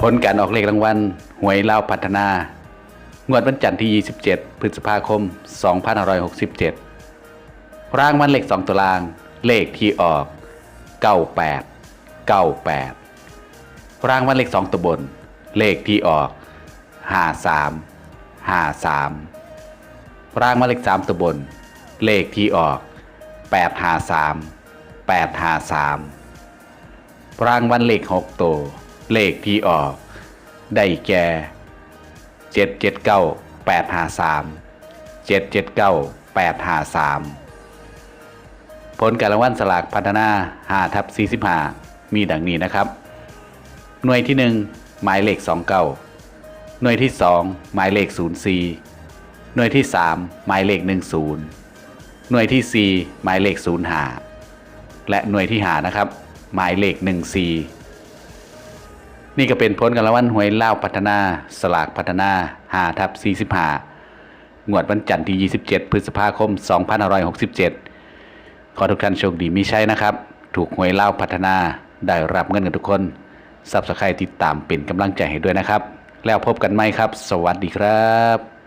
ผลการออกเลขรางวัลหวยเล่าวพัฒนา งวดวันจันทร์ที่ 27 พฤษภาคม 2567 รางวัลเลข2ตัวราง เลขที่ออก 98 98 รางวัลเลข2ตัวบน เลขที่ออก 53 53 รางวัลเลข3ตัวบน เลขที่ออก 853 853 รางวัลเลข6ตัว เลขที่ออก ได้แก่เจ็ดเจ็ดเก้าแปดห้าสามเจ็ดเจ็ดเก้าแปดห้าสามผลการรางวัลสลากพัฒนาห้าทับสี่สิบห้ามีดังนี้นะครับ หน่วยที่หนึ่งหมายเลขสองเก้าหน่วยที่สองหมายเลขศูนย์สี่หน่วยที่สามหมายเลขหนึ่งศูนย์หน่วยที่สี่หมายเลขศูนย์หาและหน่วยที่หานะครับ หมายเลขหนึ่งสี่ นี่ก็เป็นผลการละวันหวยเล่าพัฒนา สลากพัฒนา5ทับ45งวดวันจันทร์ที่ 27 พฤษภาคม 2567 ขอทุกท่านโชคดีมีใช่นะครับ ถูกหวยเล่าพัฒนาได้รับเงินกันทุกคนซับสไครติดตามเป็นกำลังใจให้ด้วยนะครับ แล้วพบกันไหมครับ สวัสดีครับ